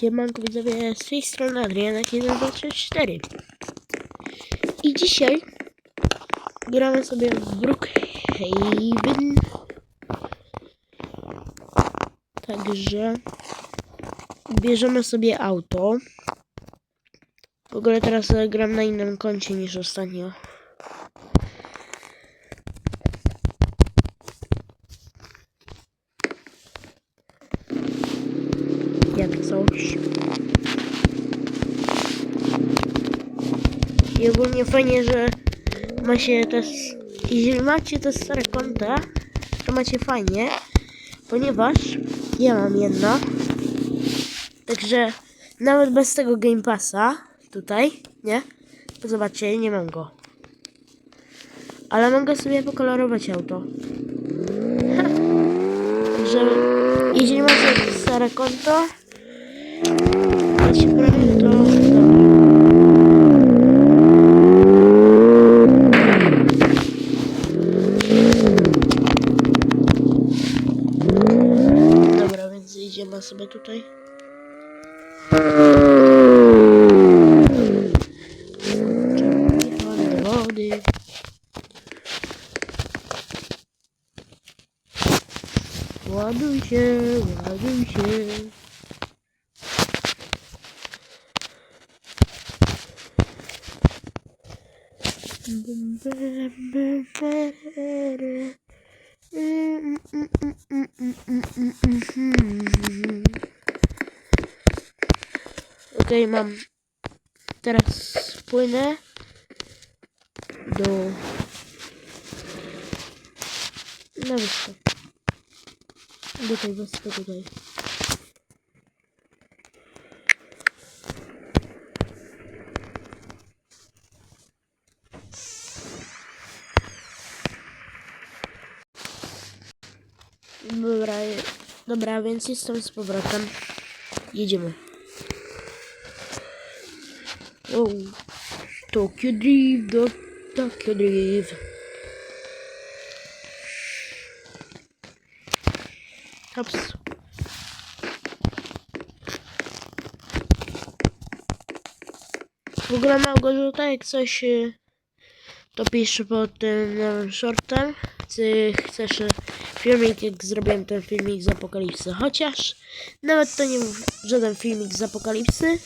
Siemanko widzowie, z tej strony Adrianek 1234 I dzisiaj gramy sobie w Brookhaven. Także bierzemy sobie auto. W ogóle teraz gram na innym koncie niż ostatnio Jak coś I ogólnie fajnie, że ma się też, jeżeli macie te stare konta, to macie fajnie, ponieważ ja mam jedno. Także nawet bez tego Game Passa tutaj, nie? To zobaczcie, nie mam go. Ale mogę sobie pokolorować auto. Także jeżeli macie stare konto. Dobra, więc idziemy sobie tutaj. Ładuj się, ładuj się. Okej, mam. Teraz płynę do. Na wyspę. Do tej wyspy tutaj. Dobra, dobra, więc jestem z powrotem. Jedziemy. Wow. Tokyo Drift do Tokyo Drift. Hops. W ogóle Małgorzata, jak coś y, to pisz pod tym shortem. Czy chcesz y, filmik, jak zrobiłem ten filmik z apokalipsy. Chociaż nawet to nie był żaden filmik z apokalipsy,